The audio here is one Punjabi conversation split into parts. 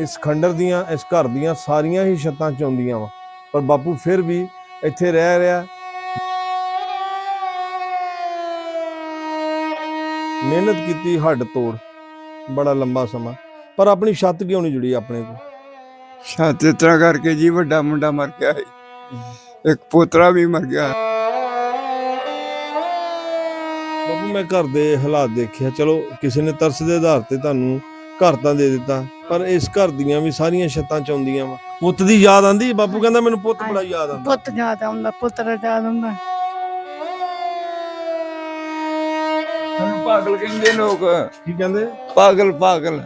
ਇਸ ਖੰਡਰ ਦੀਆਂ ਇਸ ਘਰ ਦੀਆਂ ਸਾਰੀਆਂ ਹੀ ਛੱਤਾਂ ਚੌਂਦੀਆਂ ਵਾ। ਪਰ ਬਾਪੂ ਫਿਰ ਵੀ ਇੱਥੇ ਰਹਿ ਰਿਹਾ। ਮਿਹਨਤ ਕੀਤੀ ਹੱਡ ਤੋੜ। ਬੜਾ ਲੰਬਾ ਸਮਾਂ। ਪਰ ਆਪਣੀ ਛੱਤ ਕਿਉਂ ਨਹੀਂ ਜੁੜੀ ਆਪਣੇ ਕੋਲ? ਛੱਤ ਇਸ ਤਰ੍ਹਾਂ ਕਰਕੇ ਜੀ ਵੱਡਾ ਮੁੰਡਾ ਮਰ ਗਿਆ ਹੈ ਇੱਕ ਪੋਤਰਾ ਵੀ ਮਰ ਗਿਆ। ਬਾਪੂ ਮੈਂ ਘਰ ਦੇ ਹਾਲਾਤ ਦੇਖਿਆ ਚਲੋ ਕਿਸੇ ਨੇ ਤਰਸ ਦੇ ਆਧਾਰ ਤੇ ਤੁਹਾਨੂੰ ਘਰ ਤਾਂ ਦੇ ਦਿੱਤਾ ਪਰ ਇਸ ਘਰ ਦੀਆਂ ਵੀ ਸਾਰੀਆਂ ਛੱਤਾਂ ਚੌਂਦੀਆਂ ਵਾ। ਪੁੱਤ ਦੀ ਯਾਦ ਆਂਦੀ? ਬਾਪੂ ਕਹਿੰਦਾ ਮੈਨੂੰ ਪੁੱਤ ਬੜਾ ਯਾਦ ਆਂਦਾ। ਪੁੱਤ ਯਾਦ ਆਉਂਦਾ ਪੁੱਤਰ ਯਾਦ ਆਉਂਦਾ। ਸਾਨੂੰ ਪਾਗਲ ਕਹਿੰਦੇ ਲੋਕ। ਕੀ ਕਹਿੰਦੇ? ਪਾਗਲ ਪਾਗਲ।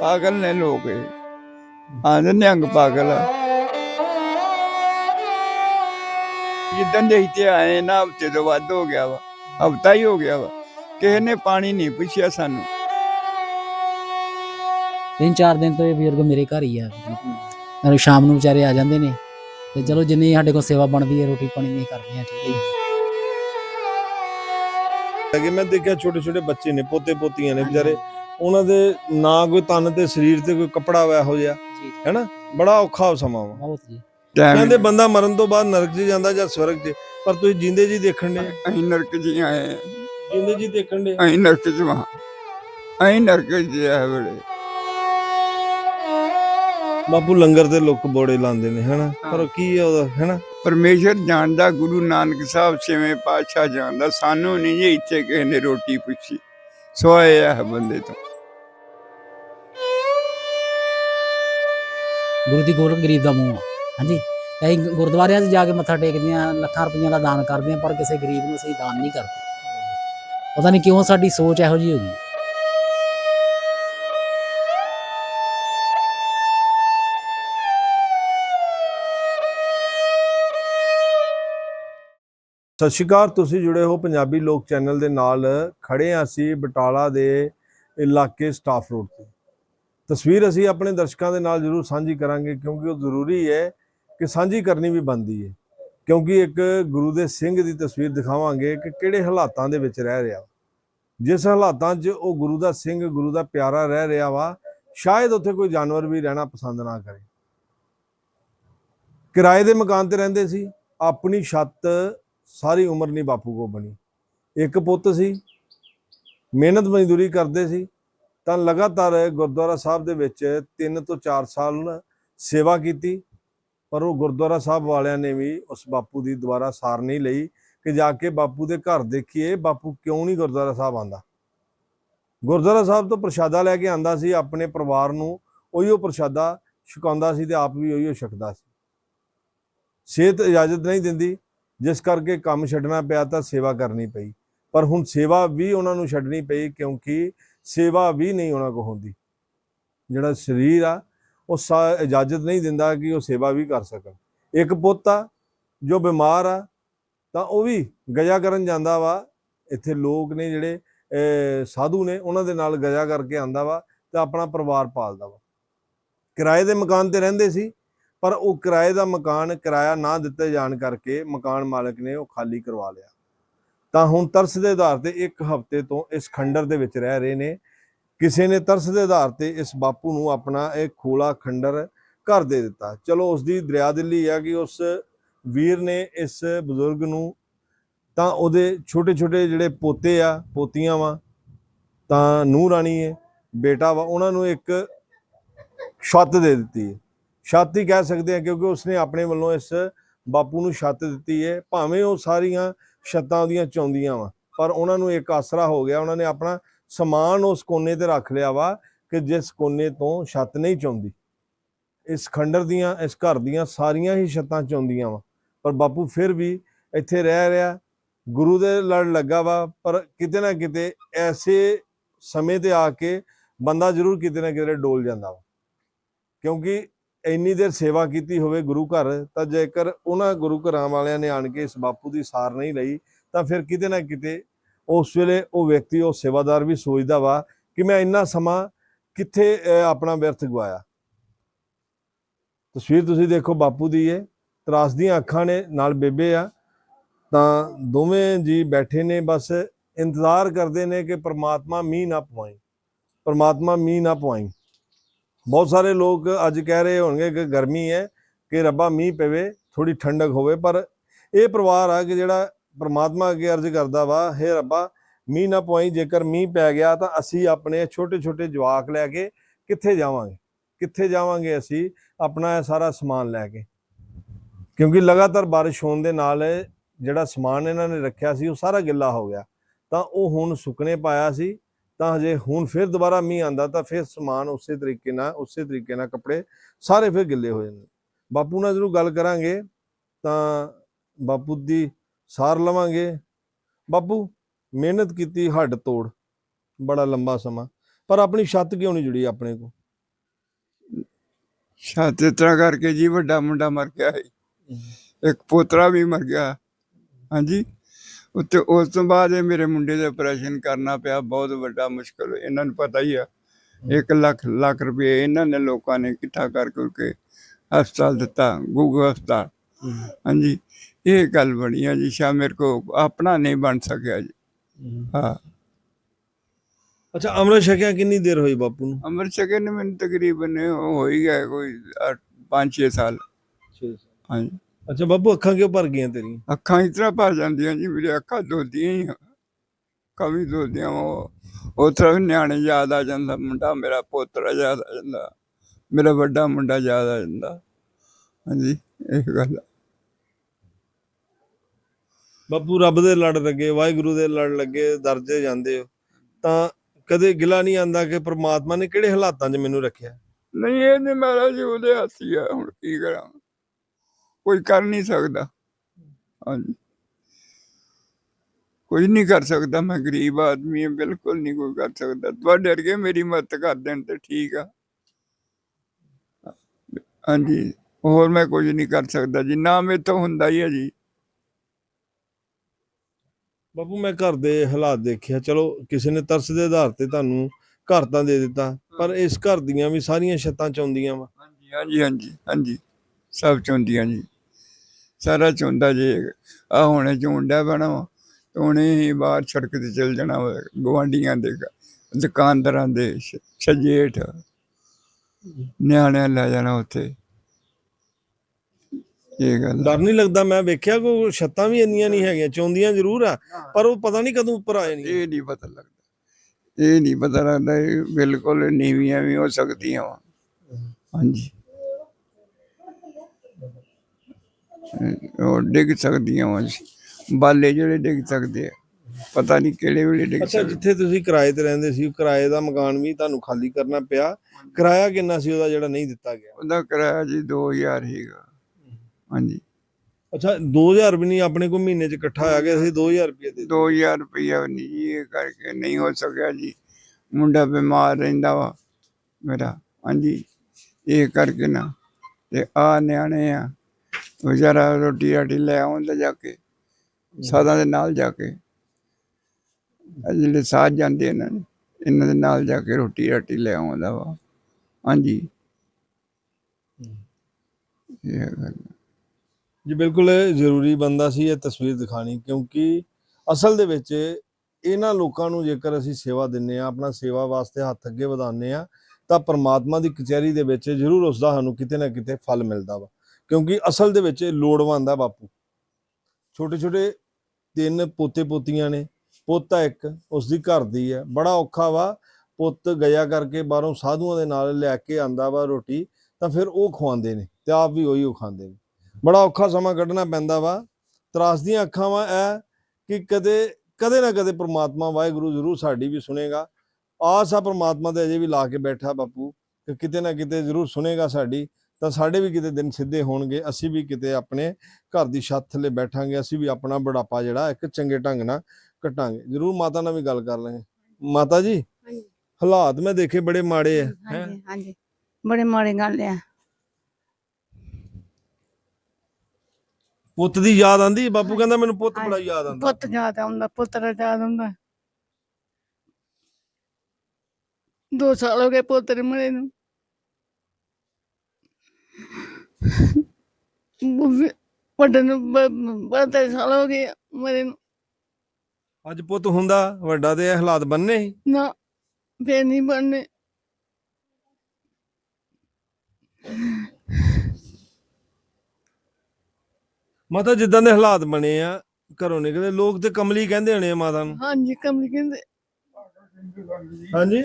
ਪਾਗਲ ਨੇ ਲੋਕ ਇਹ। ਆਂਦੇ ਨਿਹੰਗ ਪਾਗਲ। ਆ। ਜਿੱਦਣ ਦੇ ਇੱਥੇ ਆਏ ਨਾ ਹਫ਼ਤੇ ਤੋਂ ਵੱਧ ਹੋ ਗਿਆ ਵਾ। ਹਫਤਾ ਹੀ ਹੋ ਗਿਆ ਵਾ। ਕਿਸੇ ਨੇ ਪਾਣੀ ਨਹੀਂ ਪੁੱਛਿਆ ਸਾਨੂੰ। ਤਿੰਨ ਚਾਰ ਦਿਨ ਤੋਂ ਇਹ ਬਜ਼ੁਰਗ ਮੇਰੇ ਘਰ ਹੀ ਆ। ਮੇਰੇ ਸ਼ਾਮ ਨੂੰ ਵਿਚਾਰੇ ਆ ਜਾਂਦੇ ਨੇ। ਤੇ ਚਲੋ ਜਿੰਨੀ ਸਾਡੇ ਕੋਲ ਸੇਵਾ ਬਣਦੀ ਹੈ ਰੋਟੀ ਪਾਣੀ ਨਹੀਂ ਕਰਦੇ ਆ ਠੀਕ ਹੈ ਜੀ। ਕਿ ਮੈਂ ਦੇਖਿਆ ਛੋਟੇ ਛੋਟੇ ਬੱਚੇ ਨੇ ਪੋਤੇ ਪੋਤੀਆਂ ਨੇ ਵਿਚਾਰੇ। ਉਹਨਾਂ ਦੇ ਨਾ ਕੋਈ ਤਨ ਤੇ ਸਰੀਰ ਤੇ ਕੋਈ ਕੱਪੜਾ ਵਾ ਇਹੋ ਜਿਹਾ ਜੀ ਹੈਨਾ? ਬੜਾ ਔਖਾ ਸਮਾਂ ਵਾ। ਬਹੁਤ ਜੀ। ਕਹਿੰਦੇ ਬੰਦਾ ਮਰਨ ਤੋਂ ਬਾਅਦ ਨਰਕ 'ਚ ਜਾਂਦਾ ਜਾਂ ਸਵਰਗ 'ਚ ਪਰ ਤੁਸੀਂ ਜਿੰਦੇ ਜੀ ਦੇਖਣ ਦੇ ਅਸੀਂ ਨਰਕ ਜੀ ਆਏ ਹਾਂ। ਜਿੰਦੇ ਜੀ ਦੇਖਣ ਦੇ ਅਸੀਂ ਨਰਕ ਚ ਵਾਂ। ਅਸੀਂ ਨਰਕ ਚ ਆ ਵੇਲੇ। ਬਾਪੂ ਲੰਗਰ ਦੇ ਲੋਕ ਬੋੜੇ ਲਾਉਂਦੇ ਨੇ ਹੈਨਾ? ਪਰ ਕੀ ਹੈ ਉਹਦਾ ਹੈਨਾ? ਪਰਮੇਸ਼ਰ ਜਾਣਦਾ ਗੁਰੂ ਨਾਨਕ ਸਾਹਿਬ ਛੇਵੇਂ ਪਾਤਸ਼ਾਹ ਜਾਣਦਾ ਸਾਨੂੰ ਨਹੀਂ ਜੀ ਇੱਥੇ ਕਿਸੇ ਨੇ ਰੋਟੀ ਪੁੱਛੀ। ਸੋਏ ਆ ਬੰਦੇ ਤੋਂ। ਗੁਰੂ ਦੀ ਗੋਲਕ ਗਰੀਬ ਦਾ ਮੂੰਹ ਆ ਹਾਂਜੀ? ਤੇ ਅਸੀਂ ਗੁਰਦੁਆਰਿਆਂ 'ਚ ਜਾ ਕੇ ਮੱਥਾ ਟੇਕਦੇ ਆ ਲੱਖਾਂ ਰੁਪਈਆਂ ਦਾ ਦਾਨ ਕਰਦੇ ਆ ਪਰ ਕਿਸੇ ਗਰੀਬ ਨੂੰ ਅਸੀਂ ਦਾਨ ਨਹੀਂ ਕਰਦੇ। ਪਤਾ ਨਹੀਂ ਕਿਉਂ ਸਾਡੀ ਸੋਚ ਇਹੋ ਜਿਹੀ ਹੋ ਗਈ। ਸਤਿ ਸ਼੍ਰੀ ਅਕਾਲ, ਤੁਸੀਂ ਜੁੜੇ ਹੋ ਪੰਜਾਬੀ ਲੋਕ ਚੈਨਲ ਦੇ ਨਾਲ। ਖੜੇ ਹਾਂ ਅਸੀਂ ਬਟਾਲਾ ਦੇ ਇਲਾਕੇ ਸਟਾਫ ਰੋਡ ਤੇ। ਤਸਵੀਰ ਅਸੀਂ ਆਪਣੇ ਦਰਸ਼ਕਾਂ ਦੇ ਨਾਲ ਜ਼ਰੂਰ ਸਾਂਝੀ ਕਰਾਂਗੇ ਕਿਉਂਕਿ ਉਹ ਜ਼ਰੂਰੀ ਹੈ ਕਿ ਸਾਂਝੀ ਕਰਨੀ ਵੀ ਬਣਦੀ ਹੈ। ਕਿਉਂਕਿ ਇੱਕ ਗੁਰੂ ਦੇ ਸਿੰਘ ਦੀ ਤਸਵੀਰ ਦਿਖਾਵਾਂਗੇ ਕਿ ਕਿਹੜੇ ਹਾਲਾਤਾਂ ਦੇ ਵਿੱਚ ਰਹਿ ਰਿਹਾ ਜਿਸ ਹਾਲਾਤਾਂ 'ਚ ਉਹ ਗੁਰੂ ਦਾ ਸਿੰਘ, ਗੁਰੂ ਦਾ ਪਿਆਰਾ ਰਹਿ ਰਿਹਾ ਵਾ, ਸ਼ਾਇਦ ਉੱਥੇ ਕੋਈ ਜਾਨਵਰ ਵੀ ਰਹਿਣਾ ਪਸੰਦ ਨਾ ਕਰੇ। ਕਿਰਾਏ ਦੇ ਮਕਾਨ ਤੇ ਰਹਿੰਦੇ ਸੀ। ਆਪਣੀ ਛੱਤ ਸਾਰੀ ਉਮਰ ਨਹੀਂ ਬਾਪੂ ਕੋ ਬਣੀ। ਇੱਕ ਪੁੱਤ ਸੀ, ਮਿਹਨਤ ਮਜ਼ਦੂਰੀ ਕਰਦੇ ਸੀ, ਤਾਂ ਲਗਾਤਾਰ ਗੁਰਦੁਆਰਾ ਸਾਹਿਬ ਦੇ ਵਿੱਚ 3 ਤੋਂ 4 ਸਾਲ ਸੇਵਾ ਕੀਤੀ, ਪਰ ਉਹ ਗੁਰਦੁਆਰਾ ਸਾਹਿਬ ਵਾਲਿਆਂ ਨੇ ਵੀ ਉਸ ਬਾਪੂ ਦੀ ਦੁਬਾਰਾ ਸਾਰ ਨਹੀਂ ਲਈ ਕਿ ਜਾ ਕੇ ਬਾਪੂ ਦੇ ਘਰ ਦੇਖੀਏ, ਬਾਪੂ ਕਿਉਂ ਨਹੀਂ ਗੁਰਦੁਆਰਾ ਸਾਹਿਬ ਆਂਦਾ ਗੁਰਦੁਆਰਾ ਸਾਹਿਬ ਤੋਂ ਪ੍ਰਸ਼ਾਦਾ ਲੈ ਕੇ ਆਂਦਾ ਸੀ, ਆਪਣੇ ਪਰਿਵਾਰ ਨੂੰ ਉਹੀਓ ਪ੍ਰਸ਼ਾਦਾ ਛਕਾਉਂਦਾ ਸੀ ਤੇ ਆਪ ਵੀ ਉਹੀਓ ਛਕਦਾ ਸੀ। ਸਿਹਤ ਇਜਾਜ਼ਤ ਨਹੀਂ ਦਿੰਦੀ ਜਿਸ ਕਰਕੇ ਕੰਮ ਛੱਡਣਾ ਪਿਆ ਤਾਂ ਸੇਵਾ ਕਰਨੀ ਪਈ। ਪਰ ਹੁਣ ਸੇਵਾ ਵੀ ਉਹਨਾਂ ਨੂੰ ਛੱਡਣੀ ਪਈ ਕਿਉਂਕਿ ਸੇਵਾ ਵੀ ਨਹੀਂ ਉਹਨਾਂ ਕੋ ਹੁੰਦੀ। ਜਿਹੜਾ ਸਰੀਰ ਆ, ਉਹ ਸਾ- ਇਜਾਜ਼ਤ ਨਹੀਂ ਦਿੰਦਾ ਕਿ ਉਹ ਸੇਵਾ ਵੀ ਕਰ ਸਕਣ। ਇੱਕ ਪੁੱਤ ਆ, ਜੋ ਬਿਮਾਰ ਆ, ਤਾਂ ਉਹ ਵੀ ਗਜਾ ਕਰਨ ਜਾਂਦਾ ਵਾ। ਇੱਥੇ ਲੋਕ ਨੇ ਜਿਹੜੇ ਸਾਧੂ ਨੇ, ਉਹਨਾਂ ਦੇ ਨਾਲ ਗਜਾ ਕਰਕੇ ਆਂਦਾ ਵਾ ਤੇ ਆਪਣਾ ਪਰਿਵਾਰ ਪਾਲਦਾ ਵਾ। ਕਿਰਾਏ ਦੇ ਮਕਾਨ ਤੇ ਰਹਿੰਦੇ ਸੀ। ਪਰ ਉਹ ਕਿਰਾਏ ਦਾ ਮਕਾਨ, ਕਿਰਾਇਆ ਨਾ ਦਿੱਤੇ ਜਾਣ ਕਰਕੇ ਮਕਾਨ ਮਾਲਕ ਨੇ ਉਹ ਖਾਲੀ ਕਰਵਾ ਲਿਆ। ਤਾਂ ਹੁਣ ਤਰਸ ਦੇ ਆਧਾਰ ਤੇ ਇੱਕ ਹਫ਼ਤੇ ਤੋਂ ਇਸ ਖੰਡਰ ਦੇ ਵਿੱਚ ਰਹਿ ਰਹੇ ਨੇ। ਕਿਸੇ ਨੇ ਤਰਸ ਦੇ ਆਧਾਰ ਤੇ ਇਸ ਬਾਪੂ ਨੂੰ ਆਪਣਾ ਇਹ ਖੋਲਾ ਖੰਡਰ ਘਰ ਦੇ ਦਿੱਤਾ। ਚਲੋ ਉਸ ਦੀ ਦਰਿਆਦਿਲੀ ਆ ਕਿ ਉਸ ਵੀਰ ਨੇ ਇਸ ਬਜ਼ੁਰਗ ਨੂੰ ਤਾਂ ਉਹਦੇ ਛੋਟੇ ਛੋਟੇ ਜਿਹੜੇ ਪੋਤੇ ਆ, ਪੋਤੀਆਂ ਵਾ, ਤਾਂ ਨੂੰਹ ਰਾਣੀ ਹੈ, ਬੇਟਾ ਵਾ, ਉਹਨਾਂ ਨੂੰ ਇੱਕ ਛੱਤ ਦੇ ਦਿੱਤੀ ਹੈ। ਛੱਤ ਹੀ ਕਹਿ ਸਕਦੇ ਆ ਕਿਉਂਕਿ ਉਸਨੇ ਆਪਣੇ ਵੱਲੋਂ ਇਸ ਬਾਪੂ ਨੂੰ ਛੱਤ ਦਿੱਤੀ ਹੈ ਭਾਵੇਂ ਉਹ ਸਾਰੀਆਂ ਛੱਤਾਂ ਉਹਦੀਆਂ ਚੌਂਦੀਆਂ ਵਾ, ਪਰ ਉਹਨਾਂ ਨੂੰ ਇੱਕ ਆਸਰਾ ਹੋ ਗਿਆ, ਉਹਨਾਂ ਨੇ ਆਪਣਾ ਸਮਾਨ ਉਸ ਕੋਨੇ ਤੇ ਰੱਖ ਲਿਆ ਵਾ ਕਿ ਜਿਸ ਕੋਨੇ ਤੋਂ ਛੱਤ ਨਹੀਂ ਚੌਂਦੀ। ਇਸ ਖੰਡਰ ਦੀਆਂ, ਇਸ ਘਰ ਦੀਆਂ ਸਾਰੀਆਂ ਹੀ ਛੱਤਾਂ ਚੌਂਦੀਆਂ ਵਾ, ਪਰ ਬਾਪੂ ਫਿਰ ਵੀ ਇੱਥੇ ਰਹਿ ਰਿਹਾ, ਗੁਰੂ ਦੇ ਲੜ ਲੱਗਾ ਵਾ, ਪਰ ਕਿਤੇ ਨਾ ਕਿਤੇ ਐਸੇ ਸਮੇਂ ਤੇ ਆ ਕੇ ਬੰਦਾ ਜ਼ਰੂਰ ਕਿਤੇ ਨਾ ਕਿਤੇ ਡੋਲ ਜਾਂਦਾ ਵਾ। ਕਿਉਂਕਿ ਇੰਨੀ ਦੇਰ ਸੇਵਾ ਕੀਤੀ ਹੋਵੇ ਗੁਰੂ ਘਰ ਤਾਂ ਜੇਕਰ ਉਹਨਾਂ ਗੁਰੂ ਘਰਾਂ ਵਾਲਿਆਂ ਨੇ ਆਣ ਕੇ ਇਸ ਬਾਪੂ ਦੀ ਸਾਰ ਨਹੀਂ ਲਈ ਤਾਂ ਫਿਰ ਕਿਤੇ ਨਾ ਕਿਤੇ ਉਸ ਵੇਲੇ ਉਹ ਵਿਅਕਤੀ ਉਹ ਸੇਵਾਦਾਰ ਵੀ ਸੋਚਦਾ ਵਾ ਕਿ ਮੈਂ ਇੰਨਾ ਸਮਾਂ ਕਿੱਥੇ ਅਹ, ਆਪਣਾ ਵਿਅਰਥ ਗਵਾਇਆ ਤਸਵੀਰ ਤੁਸੀਂ ਦੇਖੋ ਬਾਪੂ ਦੀ ਇਹ ਤਰਾਸ ਦੀਆਂ ਅੱਖਾਂ ਨੇ ਨਾਲ ਬੇਬੇ ਆ ਤਾਂ ਦੋਵੇਂ ਜੀ ਬੈਠੇ ਨੇ ਬਸ ਇੰਤਜ਼ਾਰ ਕਰਦੇ ਨੇ ਕਿ ਪ੍ਰਮਾਤਮਾ ਮੀਂਹ ਨਾ ਪਵਾਈ ਪ੍ਰਮਾਤਮਾ ਮੀਂਹ ਨਾ ਪਵਾਈ ਬਹੁਤ ਸਾਰੇ ਲੋਕ ਅੱਜ ਕਹਿ ਰਹੇ ਹੋਣਗੇ ਕਿ ਗਰਮੀ ਹੈ ਕਿ ਰੱਬਾ ਮੀਂਹ ਪਵੇ ਥੋੜੀ ਠੰਡਕ ਹੋਵੇ, ਪਰ ਇਹ ਪਰਿਵਾਰ ਆ ਕਿ ਜਿਹੜਾ ਪਰਮਾਤਮਾ ਅੱਗੇ ਅਰਜ਼ ਕਰਦਾ ਵਾ, ਹੇ ਰੱਬਾ, ਮੀਂਹ ਨਾ ਪਵਾਈ ਜੇਕਰ ਮੀਂਹ ਪੈ ਗਿਆ ਤਾਂ ਅਸੀਂ ਆਪਣੇ ਛੋਟੇ ਛੋਟੇ ਜਵਾਕ ਲੈ ਕੇ ਕਿੱਥੇ ਜਾਵਾਂਗੇ? ਕਿੱਥੇ ਜਾਵਾਂਗੇ ਅਸੀਂ ਆਪਣਾ ਇਹ ਸਾਰਾ ਸਮਾਨ ਲੈ ਕੇ? ਕਿਉਂਕਿ ਲਗਾਤਾਰ ਬਾਰਿਸ਼ ਹੋਣ ਦੇ ਨਾਲ ਜਿਹੜਾ ਸਮਾਨ ਇਹਨਾਂ ਨੇ ਰੱਖਿਆ ਸੀ, ਉਹ ਸਾਰਾ ਗਿੱਲਾ ਹੋ ਗਿਆ। ਤਾਂ ਉਹ ਹੁਣ ਸੁੱਕਣੇ ਪਾਇਆ ਸੀ ਤਾਂ ਹਜੇ ਹੁਣ ਫਿਰ ਦੁਬਾਰਾ ਮੀਂਹ ਆਂਦਾ ਤਾਂ ਫਿਰ ਸਮਾਨ ਉਸੇ ਤਰੀਕੇ ਨਾਲ ਉਸੇ ਤਰੀਕੇ ਨਾਲ ਕੱਪੜੇ ਸਾਰੇ ਫਿਰ ਗਿੱਲੇ ਹੋ ਜਾਂਦੇ ਬਾਪੂ ਨਾਲ ਜ਼ਰੂਰ ਗੱਲ ਕਰਾਂਗੇ ਤਾਂ ਬਾਪੂ ਦੀ ਸਾਰ ਲਵਾਂਗੇ। ਬਾਪੂ ਮਿਹਨਤ ਕੀਤੀ ਹੱਡ ਤੋੜ ਬੜਾ ਲੰਬਾ ਸਮਾਂ ਪਰ ਆਪਣੀ ਛੱਤ ਕਿਉਂ ਨਹੀਂ ਜੁੜੀ ਆਪਣੇ ਕੋ ਛਾਤੇ ਤਰ੍ਹਾਂ ਕਰਕੇ ਜੀ ਵੱਡਾ ਮੁੰਡਾ ਮਰ ਗਿਆ ਇੱਕ ਪੋਤਰਾ ਵੀ ਮਰ ਗਿਆ। ਹਾਂਜੀ? ਉੱਤੇ ਉਸ ਤੋਂ ਬਾਅਦ ਇਹ ਮੇਰੇ ਮੁੰਡੇ ਦੇ ਆਪਰੇਸ਼ਨ ਕਰਨਾ ਪਿਆ ਬਹੁਤ ਵੱਡਾ ਮੁਸ਼ਕਲ ਇਹਨਾਂ ਨੂੰ ਪਤਾ ਹੀ ਆ। 1 ਲੱਖ ਲੱਖ ਰੁਪਏ ਇਹਨਾਂ ਨੇ ਲੋਕਾਂ ਨੇ ਇਕੱਠਾ ਕਰ ਕਰਕੇ ਹਸਪਤਾਲ ਦਿੱਤਾ ਗੂਗਲ ਹਸਪਤਾਲ। ਹਾਂਜੀ ਇਹ ਗੱਲ ਬਣੀ ਆ ਜੀ ਸ਼ਾ ਮੇਰੇ ਕੋ ਆਪਣਾ ਨਹੀਂ ਬਣ ਸਕਿਆ ਜੀ। ਹਾਂ। ਅੱਛਾ ਅੰਮ੍ਰਿਤ ਛਕਿਆ ਕਿੰਨੀ ਦੇਰ ਹੋਈ ਬਾਪੂ ਨੂੰ? ਅੰਮ੍ਰਿਤ ਛਕੇ ਨੇ ਮੈਨੂੰ ਤਕਰੀਬਨ ਉਹ ਹੋ ਹੀ ਗਿਆ ਕੋਈ 5-6 ਸਾਲ। ਹਾਂਜੀ। ਅੱਛਾ ਬਾਪੂ ਅੱਖਾਂ ਕਿਉਂ ਭਰ ਗਈਆਂ ਤੇਰੀਆਂ? ਅੱਖਾਂ ਇਸ ਤਰ੍ਹਾਂ ਭਰ ਜਾਂਦੀਆਂ ਜੀ ਮੇਰੇ ਅੱਖਾਂ ਦੋਦੀਆਂ ਹੀ। ਕਵੀ ਦੋਦੀਆਂ ਉਹ ਵੀ ਨਿਆਣੇ ਯਾਦ ਆ ਜਾਂਦਾ ਮੁੰਡਾ ਮੇਰਾ ਪੋਤਰਾ ਯਾਦ ਆ ਜਾਂਦਾ ਮੇਰਾ ਵੱਡਾ ਮੁੰਡਾ ਯਾਦ ਆ ਜਾਂਦਾ। ਹਾਂਜੀ ਇਹ ਗੱਲ। ਬਾਪੂ ਰੱਬ ਦੇ ਲੜ ਲੱਗੇ ਵਾਹਿਗੁਰੂ ਦੇ ਲੜ ਲੱਗੇ ਦਰਜੇ ਜਾਂਦੇ ਹੋ। ਤਾਂ ਕਦੇ ਗਿਲਾ ਨਹੀਂ ਆਂਦਾ ਕਿ ਪ੍ਰਮਾਤਮਾ ਨੇ ਕਿਹੜੇ ਹਾਲਾਤਾਂ 'ਚ ਮੈਨੂੰ ਰੱਖਿਆ? ਨਹੀਂ ਇਹ ਨਹੀਂ ਮਹਾਰਾਜ ਉਹਦੇ ਹੱਥੀ ਆ ਹੁਣ ਕੀ ਕਰਾਂ। ਕੋਈ ਕਰ ਨਹੀਂ ਸਕਦਾ। ਹਾਂਜੀ। ਕੋਈ ਨਹੀਂ ਕਰ ਸਕਦਾ ਮੈਂ ਗਰੀਬ ਆਦਮੀ ਹਾਂ ਬਿਲਕੁਲ ਨਹੀਂ ਕੋਈ ਕਰ ਸਕਦਾ। ਤੁਹਾਡੇ ਵਰਗੇ ਮੇਰੀ ਮਦਦ ਕਰ ਦੇਣ ਤੇ ਠੀਕ ਆ। ਹਾਂਜੀ ਹੋਰ ਮੈਂ ਕੁਝ ਨਹੀਂ ਕਰ ਸਕਦਾ ਜੀ ਨਾ ਤੋਂ ਹੁੰਦਾ ਹੀ ਹੈ ਜੀ। ਬਾਪੂ ਮੈਂ ਘਰ ਦੇ ਹਾਲਾਤ ਦੇਖਿਆ। ਚਲੋ ਕਿਸੇ ਨੇ ਤਰਸ ਦੇ ਆਧਾਰ ਤੇ ਤੁਹਾਨੂੰ ਘਰ ਤਾਂ ਦੇ ਦਿੱਤਾ ਪਰ ਇਸ ਘਰ ਦੀਆਂ ਵੀ ਸਾਰੀਆਂ ਛੱਤਾਂ ਚੌਂਦੀਆਂ ਵਾ। ਹਾਂਜੀ ਹਾਂਜੀ ਹਾਂਜੀ ਹਾਂਜੀ। ਸਭ ਚੁੰਦੀਆਂ ਜੀ। ਸਾਰਾ ਚੁੰਦਾ ਜੀ ਆ ਹੁਣੇ ਚੁੰਡਾ ਬਣਾ ਹੁਣੇ ਹੀ ਬਾਹਰ ਸੜਕ ਤੇ ਚਲ ਜਾਣਾ ਗਵਾਂਡੀਆਂ ਦੇ ਦੁਕਾਨਦਾਰਾਂ ਦੇ ਛਜੇਠ ਨਿਆਣਿਆਂ ਲੈ ਜਾਣਾ ਉੱਥੇ। ਇਹ ਗੱਲ। ਡਰ ਨਹੀਂ ਲੱਗਦਾ ਮੈਂ ਵੇਖਿਆ ਕੋ ਛੱਤਾਂ ਵੀ ਇੰਨੀਆਂ ਨਹੀਂ ਹੈਗੀਆਂ ਚੌਂਦੀਆਂ ਜ਼ਰੂਰ ਆ ਪਰ ਉਹ ਪਤਾ ਨਹੀਂ ਕਦੋਂ ਉੱਪਰ ਆ ਜਾਣਗੀਆਂ ਇਹ ਨਹੀਂ ਪਤਾ ਲੱਗਦਾ। ਇਹ ਨਹੀਂ ਪਤਾ ਲੱਗਦਾ ਇਹ ਬਿਲਕੁਲ ਨੀਵੀਆਂ ਵੀ ਹੋ ਸਕਦੀਆਂ ਹਾਂਜੀ। ਉਹ ਡਿੱਗ ਸਕਦੀਆਂ ਵਾ ਬਾਲੇ ਜਿਹੜੇ ਡਿੱਗ ਸਕਦੇ ਆ। ਪਤਾ ਨਹੀਂ ਕਿਹੜੇ ਵੇਲੇ ਡਿੱਗ ਅੱਛਾ ਸਕਦੇ। ਜਿੱਥੇ ਤੁਸੀਂ ਕਿਰਾਏ ਤੇ ਰਹਿੰਦੇ ਸੀ ਉਹ ਕਿਰਾਏ ਦਾ ਮਕਾਨ ਵੀ ਤੁਹਾਨੂੰ ਖਾਲੀ ਕਰਨਾ ਪਿਆ। ਕਿਰਾਇਆ ਕਿੰਨਾ ਸੀ ਉਹਦਾ ਜਿਹੜਾ ਨਹੀਂ ਦਿੱਤਾ ਗਿਆ? ਉਹਦਾ ਕਿਰਾਇਆ ਜੀ 2000 ਹੀਗਾ ਹਾਂਜੀ। ਅੱਛਾ 2000 ਵੀ ਨਹੀਂ ਆਪਣੇ ਕੋਲ ਮਹੀਨੇ ਚ ਇਕੱਠਾ ਆ ਗਿਆ ਸੀ 2000 ਰੁਪਏ ਦੇ 2000 ਰੁਪਇਆ ਨਹੀਂ ਜੀ ਇਹ ਕਰਕੇ ਨਹੀਂ ਹੋ ਸਕਿਆ ਜੀ। ਮੁੰਡਾ ਬਿਮਾਰ ਰਹਿੰਦਾ ਵਾ ਮੇਰਾ। ਹਾਂਜੀ ਇਹ ਕਰਕੇ ਨਾ। ਤੇ ਆ ਨਿਆਣੇ ਆ ਵਿਚਾਰਾ ਰੋਟੀ ਰਾਟੀ ਲੈ ਆਉਂਦਾ ਜਾ ਕੇ ਸਾਧਾਂ ਦੇ ਨਾਲ ਜਾ ਕੇ। ਜਿਹੜੇ ਸਾਥ ਜਾਂਦੇ ਇਹਨਾਂ ਨੇ ਇਹਨਾਂ ਦੇ ਨਾਲ ਜਾ ਕੇ ਰੋਟੀ ਰਾਟੀ ਲੈ ਆਉਂਦਾ ਵਾ। ਹਾਂਜੀ। ਇਹ ਗੱਲ ਆ। ਜੀ ਬਿਲਕੁਲ ਜ਼ਰੂਰੀ ਬੰਦਾ ਸੀ ਇਹ ਤਸਵੀਰ ਦਿਖਾਣੀ ਕਿਉਂਕਿ ਅਸਲ ਦੇ ਵਿੱਚ ਇਹਨਾਂ ਲੋਕਾਂ ਨੂੰ ਜੇਕਰ ਅਸੀਂ ਸੇਵਾ ਦਿੰਨੇ ਆ ਆਪਣਾ ਸੇਵਾ ਵਾਸਤੇ ਹੱਥ ਅੱਗੇ ਵਧਾਉਂਦੇ ਆ ਤਾਂ ਪਰਮਾਤਮਾ ਦੀ ਕਚਹਿਰੀ ਦੇ ਵਿੱਚ ਜ਼ਰੂਰ ਉਸ ਦਾ ਸਾਨੂੰ ਕਿਤੇ ਨਾ ਕਿਤੇ ਫਲ ਮਿਲਦਾ ਵਾ। ਕਿਉਂਕਿ ਅਸਲ ਦੇ ਵਿੱਚ ਇਹ ਲੋੜਵੰਦ ਆ ਬਾਪੂ। ਛੋਟੇ ਛੋਟੇ ਤਿੰਨ ਪੋਤੇ ਪੋਤੀਆਂ ਨੇ, ਪੋਤਾ ਇੱਕ ਉਸ ਦੀ ਘਰ ਦੀ ਹੈ ਬੜਾ ਔਖਾ ਵਾ, ਪੁੱਤ ਗਿਆ ਕਰਕੇ ਬਾਹਰੋਂ ਸਾਧੂਆਂ ਦੇ ਨਾਲ ਲੈ ਕੇ ਆਂਦਾ ਵਾ ਰੋਟੀ, ਤਾਂ ਫਿਰ ਉਹ ਖਵਾਉਂਦੇ ਨੇ ਤੇ ਆਪ ਵੀ ਉਹੀ ਉਹ ਖਾਂਦੇ ਨੇ। ਬੜਾ ਔਖਾ ਸਮਾਂ ਕੱਢਣਾ ਪੈਂਦਾ ਵਾ। ਤਰਾਸਦੀਆਂ ਅੱਖਾਂ ਵਾ ਇਹ ਕਿ ਕਦੇ ਕਦੇ ਨਾ ਕਦੇ ਪ੍ਰਮਾਤਮਾ ਵਾਹਿਗੁਰੂ ਜ਼ਰੂਰ ਸਾਡੀ ਵੀ ਸੁਣੇਗਾ। ਆਸ ਆ ਪ੍ਰਮਾਤਮਾ ਦੇ ਅਜੇ ਵੀ ਲਾ ਕੇ ਬੈਠਾ ਬਾਪੂ, ਕਿ ਕਿਤੇ ਨਾ ਕਿਤੇ ਜ਼ਰੂਰ ਸੁਣੇਗਾ ਸਾਡੀ। ਤਾਂ ਸਾਡੇ ਵੀ ਕਿਤੇ ਦਿਨ ਸਿੱਧੇ ਹੋਣਗੇ ਅਸੀਂ ਵੀ ਕਿਤੇ ਆਪਣੇ ਘਰ ਦੀ ਛੱਤ ਥੱਲੇ ਬੈਠਾਂਗੇ ਅਸੀਂ ਵੀ ਆਪਣਾ ਬੁਢਾਪਾ ਜਿਹੜਾ ਇੱਕ ਚੰਗੇ ਢੰਗ ਨਾਲ ਕੱਟਾਂਗੇ। ਜ਼ਰੂਰ ਮਾਤਾ ਨਾਲ ਵੀ ਗੱਲ ਕਰ ਲਾਂਗੇ ਮਾਤਾ ਜੀ? ਹਾਂਜੀ। ਹਾਲਾਤ ਮੈਂ ਦੇਖੇ ਬੜੇ ਮਾੜੇ ਆ? ਹਾਂਜੀ ਹਾਂਜੀ ਬੜੇ ਮਾੜੇ ਗੱਲ ਆ। ਪੁੱਤ ਦੀ ਯਾਦ ਆਂਦੀ? ਬਾਪੂ ਕਹਿੰਦਾ ਮੈਨੂੰ ਪੁੱਤ ਬੜਾ। ਯਾਦ ਆਂਦਾ। ਪੁੱਤ ਯਾਦ ਆਉਂਦਾ ਪੁੱਤਰ ਯਾਦ ਆਉਂਦਾ। ਦੋ ਸਾਲ ਹੋ ਗਏ ਪੁੱਤਰ ਮਰੇ ਨੂੰ। ਵੱਡੇ ਨੂੰ ਸਾਲ ਹੋ ਗਏ ਮੇਰੇ ਅੱਜ ਪੁੱਤ ਹੁੰਦਾ ਵੱਡਾ ਤੇ ਹਾਲਾਤ ਬੰਨੇ ਨਾ ਫੇਰ ਨਹੀਂ ਬੰਨੇ। ਮਾਤਾ ਜਿੱਦਾਂ ਦੇ ਹਾਲਾਤ ਬਣੇ ਆ ਘਰੋਂ ਨਿਕਲੇ ਲੋਕ ਤੇ ਕਮਲੀ ਕਹਿੰਦੇ ਹੋਣੇ ਮਾਤਾ ਨੂੰ। ਹਾਂਜੀ ਕਮਲੀ ਕਹਿੰਦੇ। ਹਾਂਜੀ?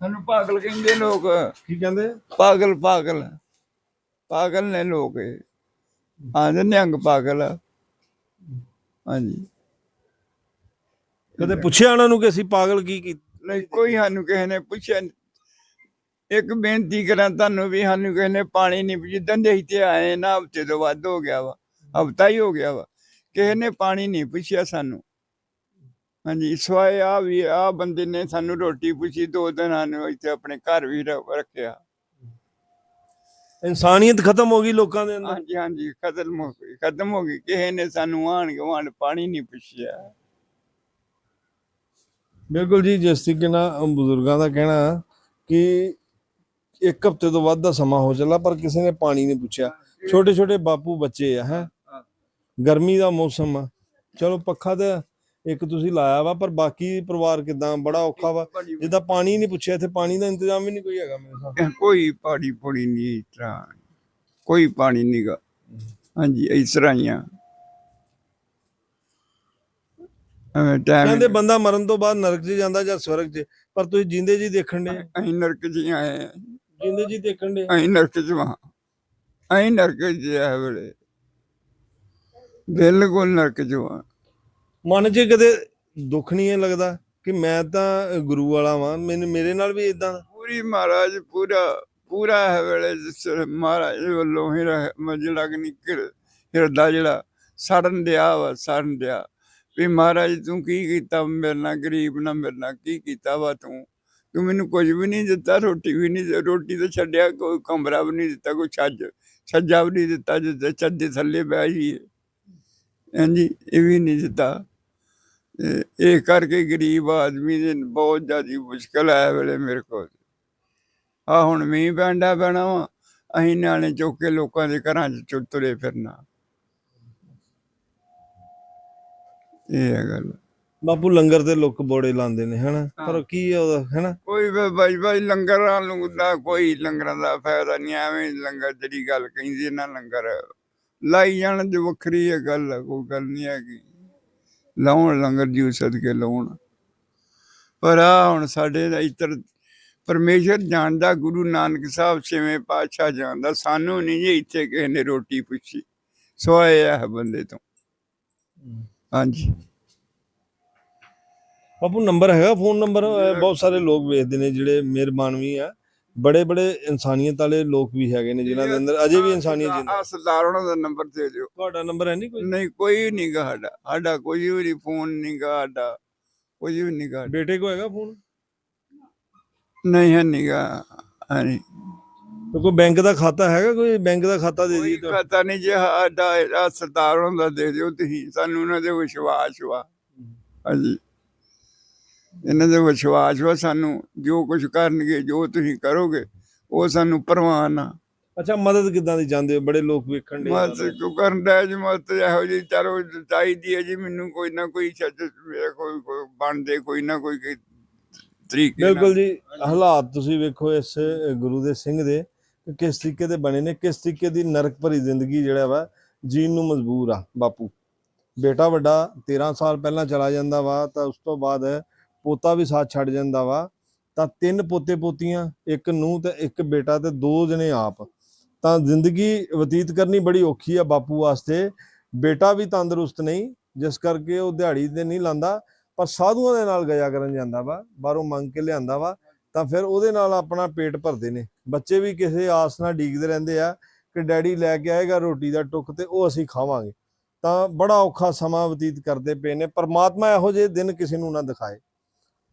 ਸਾਨੂੰ ਪਾਗਲ ਕਹਿੰਦੇ ਲੋਕ। ਕੀ ਕਹਿੰਦੇ? ਪਾਗਲ ਪਾਗਲ। ਪਾਗਲ ਨੇ ਲੋਕ ਇਹ। ਆਂਦੇ ਨਿਹੰਗ ਪਾਗਲ ਆ। ਹਾਂਜੀ। ਕਦੇ ਪੁੱਛਿਆ ਉਹਨਾਂ ਨੂੰ ਕਿ ਅਸੀਂ ਪਾਗਲ ਕੀ ਕੀਤਾ ਨਹੀਂ ਕੋਈ ਸਾਨੂੰ ਕਿਸੇ ਨੇ ਪੁੱਛਿਆ ਨੀ। ਇੱਕ ਬੇਨਤੀ ਕਰਾਂ ਤੁਹਾਨੂੰ ਵੀ ਸਾਨੂੰ ਕਿਸੇ ਨੇ ਪਾਣੀ ਨਹੀਂ ਜਿੱਦਾਂ ਦੇ ਇੱਥੇ ਆਏ ਨਾ ਹਫ਼ਤੇ ਤੋਂ ਵੱਧ ਹੋ ਗਿਆ ਵਾ। ਹਫਤਾ ਹੀ ਹੋ ਗਿਆ ਵਾ। ਕਿਸੇ ਨੇ ਪਾਣੀ ਨਹੀਂ ਪੁੱਛਿਆ ਸਾਨੂੰ। ਹਾਂਜੀ ਸਵਾਏ ਆ ਵੀ ਆ ਬੰਦੇ ਨੇ ਸਾਨੂੰ ਰੋਟੀ ਪੁੱਛੀ ਦੋ ਦਿਨ ਸਾਨੂੰ ਇੱਥੇ ਆਪਣੇ ਘਰ ਵੀ ਰ- ਰੱਖਿਆ। ਇਨਸਾਨੀਅਤ ਖਤਮ ਹੋ ਗਈ ਲੋਕਾਂ ਦੇ ਅੰਦਰ? ਹਾਂਜੀ ਹਾਂਜੀ ਖਤਮ ਹੋ ਗਈ ਖਤਮ ਹੋ ਗਈ। ਕਿਸੇ ਨੇ ਸਾਨੂੰ ਆਣ ਗਵਾਣ ਪਾਣੀ ਨਹੀਂ ਪੁੱਛਿਆ। ਬਿਲਕੁਲ ਜੀ ਜਿਸ ਤਰੀਕੇ ਨਾਲ ਬਜ਼ੁਰਗਾਂ ਦਾ ਕਹਿਣਾ ਕਿ ਇੱਕ ਹਫ਼ਤੇ ਤੋਂ ਵੱਧ ਦਾ ਸਮਾਂ ਹੋ ਚੱਲਾ ਪਰ ਕਿਸੇ ਨੇ ਪਾਣੀ ਨਹੀਂ ਪੁੱਛਿਆ। ਛੋਟੇ ਛੋਟੇ ਬਾਪੂ ਬੱਚੇ ਆ ਹੈ। ਗਰਮੀ ਦਾ ਮੌਸਮ ਆ। ਚਲੋ ਪੱਖਾ ਤੇ ਇੱਕ ਤੁਸੀਂ ਲਾਇਆ ਵਾ ਪਰ ਬਾਕੀ ਪਰਿਵਾਰ ਕਿਦਾਂ ਬੜਾ ਔਖਾ ਵਾ। ਜਿੱਦਾਂ ਪਾਣੀ ਨਹੀਂ ਪੁੱਛਿਆ ਇੱਥੇ ਪਾਣੀ ਦਾ ਇੰਤਜ਼ਾਮ ਵੀ ਨਹੀਂ ਕੋਈ ਹੈਗਾ ਮੇਰੇ ਨਾਲ। ਕੋਈ ਪਾਣੀ ਪੂੜੀ ਨਹੀਂ ਇਸ ਤਰ੍ਹਾਂ। ਕੋਈ ਪਾਣੀ ਨਹੀਂਗਾ। ਹਾਂਜੀ ਇਸ ਤਰ੍ਹਾਂ ਹੀ ਆ। ਕਹਿੰਦੇ ਬੰਦਾ ਮਰਨ ਤੋਂ ਬਾਅਦ ਨਰਕ 'ਚ ਜਾਂਦਾ ਜਾਂ ਸਵਰਗ 'ਚ ਪਰ ਤੁਸੀਂ ਜਿੰਦੇ ਜੀ ਦੇਖਣ ਦੇ ਅਸੀਂ ਨਰਕ 'ਚ ਆਏ। ਜਿੰਦੇ ਜੀ ਦੇਖਣ ਦੇ ਅਸੀਂ ਨਰਕ 'ਚ ਵਾਂ। ਅਸੀਂ ਨਰਕ 'ਚ ਆ ਵੇਲੇ। ਬਿਲਕੁਲ ਨਰਕ 'ਚ ਵਾਂ। ਮਨ 'ਚ ਕਦੇ ਦੁੱਖ ਨਹੀਂ ਇਹ ਲੱਗਦਾ ਕਿ ਮੈਂ ਤਾਂ ਗੁਰੂ ਵਾਲਾ ਵਾਂ। ਮੈਨੂੰ, ਮੇਰੇ ਨਾਲ ਵੀ ਇਦਾਂ ਪੂਰੀ ਮਹਾਰਾਜ, ਪੂਰਾ ਪੂਰਾ ਹੈ ਵੇਲੇ ਜਿਸ ਮਹਾਰਾਜ ਵੱਲੋਂ ਹੀ ਜਿਹੜਾ ਕਿ ਨਿਕਲ, ਹਿਰਦਾ ਜਿਹੜਾ, ਸੜਨ ਦਿਆ ਵਾ, ਸੜਨ ਦਿਆ। ਵੀ ਮਹਾਰਾਜ, ਤੂੰ ਕੀ ਕੀਤਾ? ਮੇਰੇ ਨਾਲ ਗਰੀਬ ਨਾਲ ਮੇਰੇ ਨਾਲ ਕੀ ਕੀਤਾ ਵਾ ਤੂੰ? ਤੂੰ ਮੈਨੂੰ ਕੁਝ ਵੀ ਨਹੀਂ ਦਿੱਤਾ, ਰੋਟੀ ਵੀ ਨਹੀਂ ਰੋਟੀ ਤਾਂ ਛੱਡਿਆ, ਕੋਈ ਕਮਰਾ ਵੀ ਨਹੀਂ ਦਿੱਤਾ, ਕੋਈ ਛੱਜ, ਛੱਜਾ ਵੀ ਨਹੀਂ ਦਿੱਤਾ ਜਿੱਤੇ ਛੱਜੇ ਥੱਲੇ ਬਹਿ ਜਾਈਏ। ਹਾਂਜੀ, ਇਹ ਵੀ ਨਹੀਂ ਦਿੱਤਾ। ਇਹ ਕਰਕੇ ਗਰੀਬ ਆਦਮੀ ਦੇ ਬਹੁਤ ਜ਼ਿਆਦਾ ਮੁਸ਼ਕਲ ਆਇਆ ਵੇਲੇ ਮੇਰੇ ਕੋਲ। ਆ ਹੁਣ ਮੀਂਹ ਪੈਂਦਾ ਪੈਣਾ ਵਾ ਅਸੀਂ ਨਿਆਣੇ ਚੁੱਕ ਕੇ ਲੋਕਾਂ ਦੇ ਘਰਾਂ 'ਚ ਤੁਰੇ ਫਿਰਨਾ। ਇਹ ਹੈ ਗੱਲ। ਬਾਪੂ ਲੰਗਰ ਤੇ ਲੋਕ ਬੋੜੇ ਲਾਉਂਦੇ ਨੇ ਹਨਾ? ਪਰ ਕੀ ਆ ਉਹਦਾ ਹਨਾ? ਕੋਈ ਬਾਈ ਬਾਈ ਲੰਗਰਾਂ ਨੂੰ ਦਾ ਕੋਈ ਲੰਗਰਾਂ ਦਾ ਫਾਇਦਾ ਨਹੀਂ ਐਵੇਂ ਹੀ ਲੰਗਰ ਜਿਹੜੀ ਗੱਲ ਕਹਿੰਦੀ ਨਾ ਲੰਗਰ। ਲਾਈ ਜਾਣ ਦੀ ਵੱਖਰੀ ਹੈ ਗੱਲ ਕੋਈ ਗੱਲ ਨਹੀਂ ਹੈਗੀ। ਲਾਉਣ ਲੰਗਰ ਜੀ ਸਦਕੇ ਲਾਉਣ। ਪਰ ਆ ਹੁਣ ਸਾਡੇ ਦਾ ਇੱਧਰ ਪਰਮੇਸ਼ਰ ਜਾਣਦਾ ਗੁਰੂ ਨਾਨਕ ਸਾਹਿਬ ਛੇਵੇਂ ਪਾਤਸ਼ਾਹ ਜਾਣਦਾ ਸਾਨੂੰ ਨਹੀਂ ਜੀ ਇੱਥੇ ਕਿਸੇ ਨੇ ਰੋਟੀ ਪੁੱਛੀ। ਸੋਏ ਆ ਬੰਦੇ ਤੋਂ। ਹਾਂਜੀ। ਬਾਪੂ ਨੰਬਰ ਹੈਗਾ ਫੋਨ ਨੰਬਰ ਬਹੁਤ ਸਾਰੇ ਲੋਕ ਵੇਖਦੇ ਨੇ ਜਿਹੜੇ ਮਿਹਰਬਾਨ ਵੀ ਆ। ਬੜੇ ਬੜੇ ਇਨਸਾਨੀਅਤ ਵਾਲੇ ਲੋਕ ਵੀ ਹੈਗੇ ਨੇ ਜਿਨ੍ਹਾਂ ਦੇ ਅੰਦਰ ਅਜੇ ਵੀ ਇਨਸਾਨੀਅਤ ਜਿੰਦਾ। ਆ ਸਰਦਾਰ ਉਹਨਾਂ ਦਾ ਨੰਬਰ ਦੇ ਦਿਓ। ਤੁਹਾਡਾ ਨੰਬਰ ਹੈ ਨਹੀਂ ਕੋਈ? ਨਹੀਂ ਕੋਈ ਨਹੀਂ ਗਾ ਸਾਡਾ। ਸਾਡਾ ਕੋਈ ਵੀ ਫੋਨ ਨਹੀਂ ਗਾ ਸਾਡਾ। ਕੋਈ ਵੀ ਨਹੀਂ ਗਾ ਬੇਟੇ ਕੋ ਹੈਗਾ ਫੋਨ? ਨਹੀਂ ਹੈ ਨਹੀਂ ਗਾ। ਹਾਂਜੀ ਕੋਈ ਬੈਂਕ ਦਾ ਖਾਤਾ ਹੈਗਾ ਕੋਈ? ਬੈਂਕ ਦਾ ਖਾਤਾ ਦੇ ਕੋਈ ਦਈਏ ਤਾਂ ਪਤਾ ਨਹੀਂ ਜੇ ਸਾਡਾ ਸਰਦਾਰ ਹੁੰਦਾ ਦੇ ਦਿਓ ਤੁਸੀਂ। ਸਾਨੂੰ ਉਹਨਾਂ ਦੇ ਵਿਸ਼ਵਾਸ ਵਾ। ਹਾਂਜੀ। ਇਹਨਾਂ ਦੇ ਵਿਸ਼ਵਾਸ ਵਾ ਸਾਨੂੰ ਜੋ ਕੁਝ ਕਰਨਗੇ ਜੋ ਤੁਸੀਂ ਕਰੋਗੇ ਉਹ ਸਾਨੂੰ ਪ੍ਰਵਾਨ ਆ। ਅੱਛਾ ਮਦਦ ਕਿੱਦਾਂ ਦੀ ਚਾਹੁੰਦੇ ਹੋ? ਬੜੇ ਲੋਕ ਵੇਖਣ ਦੇ। ਮਤ ਕਿਉਂ ਕਰਨ ਦਾ ਜੀ? ਮਤ ਇਹੋ ਜੀ ਚਲੋ ਚਾਹੀਦੀ ਹੈ ਜੀ ਮੈਨੂੰ ਕੋਈ ਨਾ ਕੋਈ ਛੱਜ ਕੋਈ ਕੋਈ ਬਣਦੇ ਕੋਈ ਨਾ ਕੋਈ ਤਰੀਕੇ। ਬਿਲਕੁਲ ਜੀ ਹਾਲਾਤ ਤੁਸੀਂ ਵੇਖੋ ਇਸ ਗੁਰੂ ਦੇ ਸਿੰਘ ਦੇ ਕਿਸ ਤਰੀਕੇ ਦੇ ਬਣੇ ਨੇ ਕਿਸ ਤਰੀਕੇ ਦੀ ਨਰਕ ਭਰੀ ਜ਼ਿੰਦਗੀ ਜਿਹੜਾ ਵਾ ਜੀਣ ਨੂੰ ਮਜਬੂਰ ਆ ਬਾਪੂ। ਬੇਟਾ ਵੱਡਾ 13 ਸਾਲ ਪਹਿਲਾਂ ਚਲਾ ਜਾਂਦਾ ਵਾ ਤਾਂ ਉਸ ਤੋਂ ਬਾਅਦ ਪੋਤਾ ਵੀ ਸਾਥ ਛੱਡ ਜਾਂਦਾ ਵਾ, ਤਾਂ ਤਿੰਨ ਪੋਤੇ ਪੋਤੀਆਂ, ਇੱਕ ਨੂੰ ਤੇ ਇੱਕ ਬੇਟਾ ਤੇ ਦੋ ਜਣੇ ਆਪ। ਤਾਂ ਜ਼ਿੰਦਗੀ ਬਤੀਤ ਕਰਨੀ ਬੜੀ ਔਖੀ ਆ ਬਾਪੂ ਵਾਸਤੇ। ਬੇਟਾ ਵੀ ਤੰਦਰੁਸਤ ਨਹੀਂ, ਜਿਸ ਕਰਕੇ ਉਹ ਦਿਹਾੜੀ ਤੇ ਨਹੀਂ ਲਾਂਦਾ, ਪਰ ਸਾਧੂਆਂ ਦੇ ਨਾਲ ਗਿਆ ਕਰਨ ਜਾਂਦਾ ਵਾ, ਬਾਹਰੋਂ ਮੰਗ ਕੇ ਲਿਆਂਦਾ ਵਾ, ਤਾਂ ਫਿਰ ਉਹਦੇ ਨਾਲ ਆਪਣਾ ਪੇਟ ਭਰਦੇ ਨੇ। ਬੱਚੇ ਵੀ ਕਿਸੇ ਆਸ ਨਾਲ ਡੀਕਦੇ ਰਹਿੰਦੇ ਆ ਕਿ ਡੈਡੀ ਲੈ ਕੇ ਆਏਗਾ ਰੋਟੀ ਦਾ ਟੁੱਕ ਤੇ ਉਹ ਅਸੀਂ ਖਾਵਾਂਗੇ। ਤਾਂ ਬੜਾ ਔਖਾ ਸਮਾਂ ਬਤੀਤ ਕਰਦੇ ਪਏ ਨੇ, ਪਰਮਾਤਮਾ ਇਹੋ ਜਿਹੇ ਦਿਨ ਕਿਸੇ ਨੂੰ ਨਾ ਦਿਖਾਏ।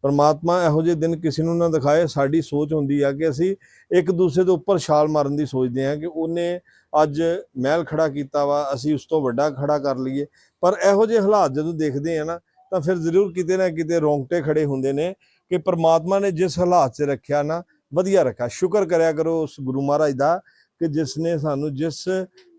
ਪਰਮਾਤਮਾ ਇਹੋ ਜਿਹੇ ਦਿਨ ਕਿਸੇ ਨੂੰ ਨਾ ਦਿਖਾਏ, ਸਾਡੀ ਸੋਚ ਹੁੰਦੀ ਆ ਕਿ ਅਸੀਂ ਇੱਕ ਦੂਸਰੇ ਦੇ ਉੱਪਰ ਛਾਲ ਮਾਰਨ ਦੀ ਸੋਚਦੇ ਆ ਕਿ ਉਹਨੇ ਅੱਜ ਮਹਿਲ ਖੜਾ ਕੀਤਾ ਵਾ, ਅਸੀਂ ਉਸ ਤੋਂ ਵੱਡਾ ਖੜਾ ਕਰ ਲਈਏ। ਪਰ ਇਹੋ ਜਿਹੇ ਹਾਲਾਤ ਜਦੋਂ ਦੇਖਦੇ ਆ ਨਾ, ਤਾਂ ਫਿਰ ਜ਼ਰੂਰ ਕਿਤੇ ਨਾ ਕਿਤੇ ਰੋਂਗਟੇ ਖੜੇ ਹੁੰਦੇ ਨੇ ਕਿ ਪਰਮਾਤਮਾ ਨੇ ਜਿਸ ਹਾਲਾਤ 'ਚ ਰੱਖਿਆ ਨਾ, ਵਧੀਆ ਰੱਖਿਆ। ਸ਼ੁਕਰ ਕਰਿਆ ਕਰੋ ਉਸ ਗੁਰੂ ਮਹਾਰਾਜ ਦਾ ਕਿ ਜਿਸ ਨੇ ਸਾਨੂੰ ਜਿਸ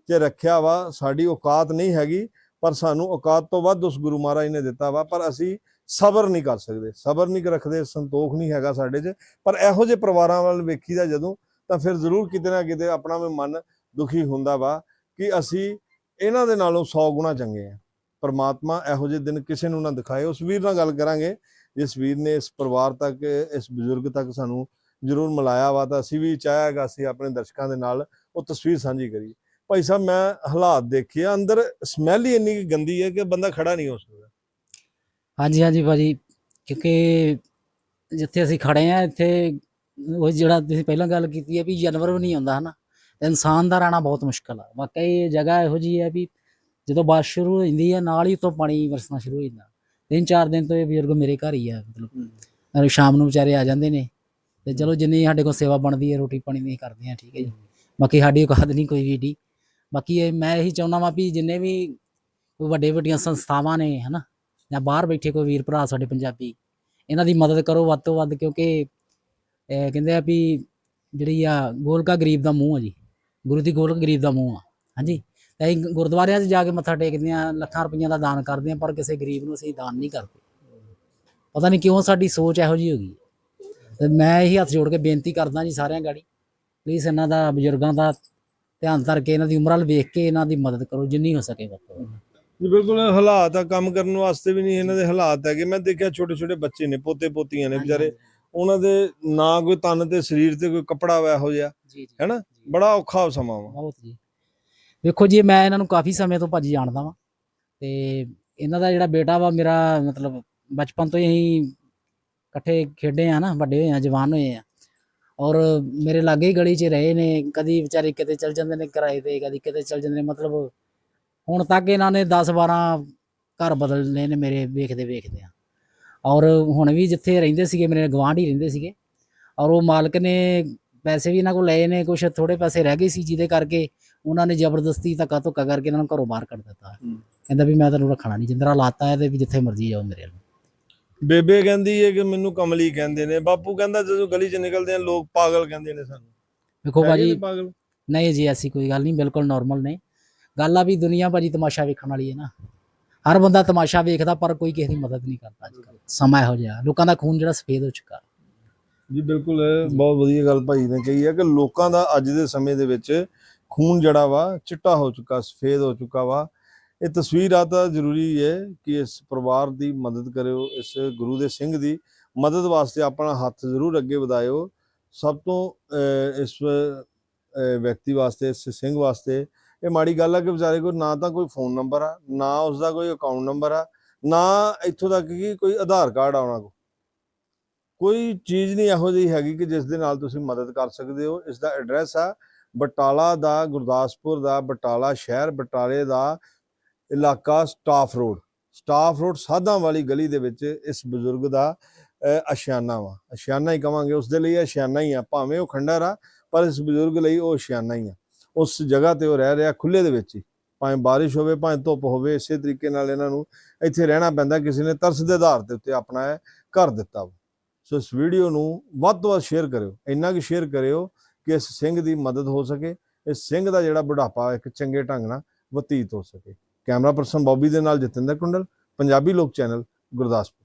'ਚ ਰੱਖਿਆ ਵਾ, ਸਾਡੀ ਔਕਾਤ ਨਹੀਂ ਹੈਗੀ, ਪਰ ਸਾਨੂੰ ਔਕਾਤ ਤੋਂ ਵੱਧ ਉਸ ਗੁਰੂ ਮਹਾਰਾਜ ਨੇ ਦਿੱਤਾ ਵਾ। ਪਰ ਅਸੀਂ ਸਬਰ ਨਹੀਂ ਕਰ ਸਕਦੇ, ਸਬਰ ਨਹੀਂ ਰੱਖਦੇ, ਸੰਤੋਖ ਨਹੀਂ ਹੈਗਾ ਸਾਡੇ 'ਚ, ਪਰ ਇਹੋ ਜਿਹੇ ਪਰਿਵਾਰਾਂ ਵੱਲ ਵੇਖੀਦਾ ਜਦੋਂ, ਤਾਂ ਫਿਰ ਜ਼ਰੂਰ ਕਿਤੇ ਨਾ ਕਿਤੇ ਆਪਣਾ ਵੀ ਮਨ ਦੁਖੀ ਹੁੰਦਾ ਵਾ ਕਿ ਅਸੀਂ ਇਹਨਾਂ ਦੇ ਨਾਲੋਂ 100 ਗੁਣਾ ਚੰਗੇ ਆ। ਪਰਮਾਤਮਾ ਇਹੋ ਜਿਹੇ ਦਿਨ ਕਿਸੇ ਨੂੰ ਨਾ ਦਿਖਾਏ, ਉਸ ਵੀਰ ਨਾਲ ਗੱਲ ਕਰਾਂਗੇ। ਜਿਸ ਵੀਰ ਨੇ ਇਸ ਪਰਿਵਾਰ ਤੱਕ, ਇਸ ਬਜ਼ੁਰਗ ਤੱਕ ਸਾਨੂੰ ਜ਼ਰੂਰ ਮਿਲਾਇਆ ਵਾ, ਤਾਂ ਅਸੀਂ ਵੀ ਚਾਹਾਂਗਾ ਅਸੀਂ ਆਪਣੇ ਦਰਸ਼ਕਾਂ ਦੇ ਨਾਲ ਉਹ ਤਸਵੀਰ ਸਾਂਝੀ ਕਰੀਏ। ਭਾਈ ਸਾਹਿਬ, ਮੈਂ ਹਾਲਾਤ ਦੇਖੇ ਅੰਦਰ ਸਮੈਲ ਹੀ ਇੰਨੀ ਕੁ ਗੰਦੀ ਹੈ ਕਿ ਬੰਦਾ ਖੜਾ ਨਹੀਂ ਹੋ ਸਕਦਾ। ਹਾਂਜੀ ਹਾਂਜੀ ਭਾਜੀ ਕਿਉਂਕਿ ਜਿੱਥੇ ਅਸੀਂ ਖੜੇ ਆ ਇੱਥੇ ਉਹ ਜਿਹੜਾ ਤੁਸੀਂ ਪਹਿਲਾਂ ਗੱਲ ਕੀਤੀ ਹੈ ਵੀ ਜਾਨਵਰ ਵੀ ਨਹੀਂ ਆਉਂਦਾ ਹਨਾ? ਤੇ ਇਨਸਾਨ ਦਾ ਰਹਿਣਾ ਬਹੁਤ ਮੁਸ਼ਕਲ ਆ। ਵਾਕਈ ਇਹ ਜਗ੍ਹਾ ਇਹੋ ਜੀ ਹੈ ਵੀ ਜਦੋਂ ਬਾਰਿਸ਼ ਸ਼ੁਰੂ ਹੋ ਜਾਂਦੀ ਹੈ ਨਾਲ ਹੀ ਉੱਤੋਂ ਪਾਣੀ ਵਰਸਣਾ ਸ਼ੁਰੂ ਹੋ ਜਾਂਦਾ। ਤਿੰਨ ਚਾਰ ਦਿਨ ਤੋਂ ਇਹ ਬਜ਼ੁਰਗ ਮੇਰੇ ਘਰ ਹੀ ਆ ਮਤਲਬ। ਸ਼ਾਮ ਨੂੰ ਵਿਚਾਰੇ ਆ ਜਾਂਦੇ ਨੇ। ਤੇ ਚਲੋ ਜਿੰਨੀ ਸਾਡੇ ਕੋਲ ਸੇਵਾ ਬਣਦੀ ਹੈ ਰੋਟੀ ਪਾਣੀ ਦੀ ਕਰਦੇ ਆ ਠੀਕ ਹੈ ਜੀ। ਬਾਕੀ ਸਾਡੀ ਔਕਾਤ ਨਹੀਂ ਕੋਈ ਵੀ ਏਡੀ। ਬਾਕੀ ਇਹ ਮੈਂ ਇਹੀ ਚਾਹੁੰਦਾ ਵਾਂ ਵੀ ਜਿੰਨੇ ਵੀ ਵੱਡੇ ਵੱਡੀਆਂ ਸੰਸਥਾਵਾਂ ਨੇ ਹਨਾ? ਜਾਂ ਬਾਹਰ ਬੈਠੇ ਕੋਈ ਵੀਰ ਭਰਾ ਸਾਡੇ ਪੰਜਾਬੀ, ਇਹਨਾਂ ਦੀ ਮਦਦ ਕਰੋ ਵੱਧ ਤੋਂ ਵੱਧ ਕਿਉਂਕਿ ਕਹਿੰਦੇ ਆ ਵੀ ਜਿਹੜੀ ਆ ਗੋਲਕਾ ਗਰੀਬ ਦਾ ਮੂੰਹ ਆ ਜੀ, ਗੁਰੂ ਦੀ ਗੋਲਕ ਗਰੀਬ ਦਾ ਮੂੰਹ ਆ, ਹਾਂਜੀ। ਤੇ ਅਸੀਂ ਗੁਰਦੁਆਰਿਆਂ 'ਚ ਜਾ ਕੇ ਮੱਥਾ ਟੇਕਦੇ ਆ ਲੱਖਾਂ ਰੁਪਈਆਂ ਦਾ ਦਾਨ ਕਰਦੇ ਆ ਪਰ ਕਿਸੇ ਗਰੀਬ ਨੂੰ ਅਸੀਂ ਦਾਨ ਨਹੀਂ ਕਰਦੇ। ਪਤਾ ਨਹੀਂ ਕਿਉਂ ਸਾਡੀ ਸੋਚ ਇਹੋ ਜਿਹੀ ਹੋ ਗਈ। ਤੇ ਮੈਂ ਇਹੀ ਹੱਥ ਜੋੜ ਕੇ ਬੇਨਤੀ ਕਰਦਾ ਜੀ ਸਾਰਿਆਂ ਗਾੜੀ ਪਲੀਜ਼ ਇਹਨਾਂ ਦਾ ਬਜ਼ੁਰਗਾਂ ਦਾ ਧਿਆਨ ਧਰ ਕੇ, ਇਹਨਾਂ ਦੀ ਉਮਰ ਵੱਲ ਵੇਖ ਕੇ ਇਹਨਾਂ ਦੀ ਮਦਦ ਕਰੋ, ਜਿੰਨੀ ਹੋ ਸਕੇ ਵੱਧ ਤੋਂ ਜੀ ਬਿਲਕੁਲ ਹਾਲਾਤ ਆ ਕੰਮ ਕਰਨ ਵਾਸਤੇ ਵੀ ਨਹੀਂ ਇਹਨਾਂ ਦੇ ਹਾਲਾਤ ਹੈਗੇ। ਮੈਂ ਦੇਖਿਆ ਛੋਟੇ ਛੋਟੇ ਬੱਚੇ ਨੇ ਪੋਤੇ ਪੋਤੀਆਂ ਨੇ ਵਿਚਾਰੇ। ਉਹਨਾਂ ਦੇ ਨਾ ਕੋਈ ਤਨ ਤੇ ਸਰੀਰ ਤੇ ਕੋਈ ਕੱਪੜਾ ਵਾ ਇਹੋ ਜਿਹਾ ਜੀ ਜੀ ਹੈਨਾ? ਬੜਾ ਔਖਾ ਸਮਾਂ ਵਾ। ਬਹੁਤ ਜੀ। ਵੇਖੋ ਜੀ ਮੈਂ ਇਹਨਾਂ ਨੂੰ ਕਾਫੀ ਸਮੇਂ ਤੋਂ ਭਾਜੀ ਜਾਣਦਾ ਵਾਂ। ਤੇ ਇਹਨਾਂ ਦਾ ਜਿਹੜਾ ਬੇਟਾ ਵਾ ਮੇਰਾ ਮਤਲਬ ਬਚਪਨ ਤੋਂ ਹੀ ਅਸੀਂ ਇਕੱਠੇ ਖੇਡੇ ਆ ਨਾ ਵੱਡੇ ਹੋਏ ਆ ਜਵਾਨ ਹੋਏ ਆ। ਔਰ ਮੇਰੇ ਲਾਗੇ ਹੀ ਗਲੀ 'ਚ ਰਹੇ ਨੇ। ਕਦੀ ਵਿਚਾਰੇ ਕਿਤੇ ਚਲ ਜਾਂਦੇ ਨੇ ਕਿਰਾਏ ਤੇ ਕਦੀ ਕਿਤੇ ਚਲ ਜਾਂਦੇ ਨੇ ਮਤਲਬ ਹੁਣ ਤੱਕ ਇਹਨਾਂ ਨੇ 10 12 ਘਰ ਬਦਲਨੇ ਨੇ ਮੇਰੇ ਵੇਖਦੇ ਵੇਖਦੇ ਆ। ਔਰ ਹੁਣ ਵੀ ਜਿੱਥੇ ਰਹਿੰਦੇ ਸੀਗੇ ਮੇਰੇ ਗਵਾਂਢ ਹੀ ਰਹਿੰਦੇ ਸੀਗੇ। ਔਰ ਉਹ ਮਾਲਕ ਨੇ ਪੈਸੇ ਵੀ ਇਹਨਾਂ ਕੋਲ ਲਏ ਨੇ ਕੁਝ ਥੋੜੇ ਪੈਸੇ ਰਹਿ ਗਏ ਸੀ ਜਿਹਦੇ ਕਰਕੇ ਉਹਨਾਂ ਨੇ ਜ਼ਬਰਦਸਤੀ ਧੱਕਾ ਧੁੱਕਾ ਕਰਕੇ ਇਹਨਾਂ ਨੂੰ ਘਰੋਂ ਬਾਹਰ ਕੱਢ ਦਿੱਤਾ। ਕਹਿੰਦਾ ਵੀ ਮੈਂ ਤੈਨੂੰ ਰੱਖਣਾ ਨਹੀਂ ਜਿੰਦਰਾ ਲਾਤਾ ਹੈ ਤੇ ਵੀ ਜਿੱਥੇ ਮਰਜ਼ੀ ਜਾਓ ਮੇਰੇ ਨਾਲ ਬੇਬੇ ਕਹਿੰਦੀ ਹੈ ਕਿ ਮੈਨੂੰ ਕਮਲੀ ਕਹਿੰਦੇ ਨੇ ਬਾਪੂ ਕਹਿੰਦਾ ਜਦੋਂ ਗਲੀ 'ਚ ਨਿਕਲਦੇ ਆ ਲੋਕ ਪਾਗਲ ਕਹਿੰਦੇ ਨੇ ਸਾਨੂੰ। ਵੇਖੋ ਭਾਜੀ ਨਹੀਂ ਜੀ ਐਸੀ ਕੋਈ ਗੱਲ ਨਹੀਂ ਬਿਲਕੁਲ ਨਾਰਮਲ ਨੇ। ਗੱਲ ਆ ਵੀ ਦੁਨੀਆ ਭਾਜੀ ਤਮਾਸ਼ਾ ਵੇਖਣ ਵਾਲੀ ਹੈ ਨਾ। ਹਰ ਬੰਦਾ ਤਮਾਸ਼ਾ ਵੇਖਦਾ ਪਰ ਕੋਈ ਕਿਸੇ ਦੀ ਮਦਦ ਨਹੀਂ ਕਰਦਾ ਅੱਜ ਕੱਲ੍ਹ। ਸਮਾਂ ਇਹੋ ਜਿਹਾ ਲੋਕਾਂ ਦਾ ਖੂਨ ਜਿਹੜਾ ਸਫੇਦ ਹੋ ਚੁੱਕਾ। ਜੀ ਬਿਲਕੁਲ ਬਹੁਤ ਵਧੀਆ ਗੱਲ ਭਾਈ ਨੇ ਕਹੀ ਹੈ ਕਿ ਲੋਕਾਂ ਦਾ ਅੱਜ ਦੇ ਸਮੇਂ ਦੇ ਵਿੱਚ ਖੂਨ ਜਿਹੜਾ ਵਾ ਚਿੱਟਾ ਹੋ ਚੁੱਕਾ ਸਫੇਦ ਹੋ ਚੁੱਕਾ ਵਾ। ਇਹ ਤਸਵੀਰ ਆ ਤਾਂ ਜ਼ਰੂਰੀ ਹੈ ਕਿ ਇਸ ਪਰਿਵਾਰ ਦੀ ਮਦਦ ਕਰਿਓ ਇਸ ਗੁਰੂ ਦੇ ਸਿੰਘ ਦੀ ਮਦਦ ਵਾਸਤੇ ਆਪਣਾ ਹੱਥ ਜ਼ਰੂਰ ਅੱਗੇ ਵਧਾਇਓ। ਸਭ ਤੋਂ ਅਹ, ਇਸ ਵਿਅਕਤੀ ਵਾਸਤੇ ਇਸ ਸਿੰਘ ਵਾਸਤੇ ਇਹ ਮਾੜੀ ਗੱਲ ਆ ਕਿ ਵਿਚਾਰੇ ਕੋਲ ਨਾ ਤਾਂ ਕੋਈ ਫੋਨ ਨੰਬਰ ਆ, ਨਾ ਉਸ ਦਾ ਕੋਈ ਅਕਾਊਂਟ ਨੰਬਰ ਆ, ਨਾ ਇੱਥੋਂ ਤੱਕ ਕਿ ਕੋਈ ਆਧਾਰ ਕਾਰਡ ਆਉਣਾ ਕੋ ਕੋਈ ਚੀਜ਼ ਨਹੀਂ ਇਹੋ ਜਿਹੀ ਹੈਗੀ ਕਿ ਜਿਸ ਦੇ ਨਾਲ ਤੁਸੀਂ ਮਦਦ ਕਰ ਸਕਦੇ ਹੋ। ਇਸ ਦਾ ਐਡਰੈਸ ਆ ਬਟਾਲਾ ਦਾ, ਗੁਰਦਾਸਪੁਰ ਦਾ, ਬਟਾਲਾ ਸ਼ਹਿਰ, ਬਟਾਲੇ ਦਾ ਇਲਾਕਾ ਸਟਾਫ ਰੋਡ। ਸਟਾਫ ਰੋਡ ਸਾਧਾਂ ਵਾਲੀ ਗਲੀ ਦੇ ਵਿੱਚ ਇਸ ਬਜ਼ੁਰਗ ਦਾ ਅਸ਼ਿਆਨਾ ਵਾ। ਅਸ਼ਿਆਨਾ ਹੀ ਕਵਾਂਗੇ ਉਸ ਦੇ ਲਈ ਅਸ਼ਿਆਨਾ ਹੀ ਆ। ਭਾਵੇਂ ਉਹ ਖੰਡਰ ਆ, ਪਰ ਇਸ ਬਜ਼ੁਰਗ ਲਈ ਉਹ ਅਸ਼ਿਆਨਾ ਹੀ ਆ। ਉਸ ਜਗ੍ਹਾ ਤੇ ਉਹ ਰਹਿ ਰਿਹਾ ਖੁੱਲੇ ਦੇ ਵਿੱਚ ਹੀ। ਭਾਵੇਂ ਬਾਰਿਸ਼ ਹੋਵੇ, ਭਾਵੇਂ ਧੁੱਪ ਹੋਵੇ, ਇਸੇ ਤਰੀਕੇ ਨਾਲ ਇਹਨਾਂ ਨੂੰ ਇੱਥੇ ਰਹਿਣਾ ਪੈਂਦਾ। ਕਿਸੇ ਨੇ ਤਰਸ ਦੇ ਆਧਾਰ ਦੇ ਉੱਤੇ ਆਪਣਾ ਘਰ ਦਿੱਤਾ ਵਾ। ਸੋ ਇਸ ਵੀਡੀਓ ਨੂੰ ਵੱਧ ਤੋਂ ਵੱਧ ਸ਼ੇਅਰ ਕਰਿਓ। ਇੰਨਾ ਕਿ ਸ਼ੇਅਰ ਕਰਿਓ ਕਿ ਇਸ ਸਿੰਘ ਦੀ ਮਦਦ ਹੋ ਸਕੇ। ਇਸ ਸਿੰਘ ਦਾ ਜਿਹੜਾ ਬੁਢਾਪਾ ਇੱਕ ਚੰਗੇ ਢੰਗ ਨਾਲ ਬਤੀਤ ਹੋ ਸਕੇ। ਕੈਮਰਾ ਪਰਸਨ ਬੌਬੀ ਦੇ ਨਾਲ ਜਤਿੰਦਰ ਕੁੰਡਲ, ਪੰਜਾਬੀ ਲੋਕ ਚੈਨਲ, ਗੁਰਦਾਸਪੁਰ।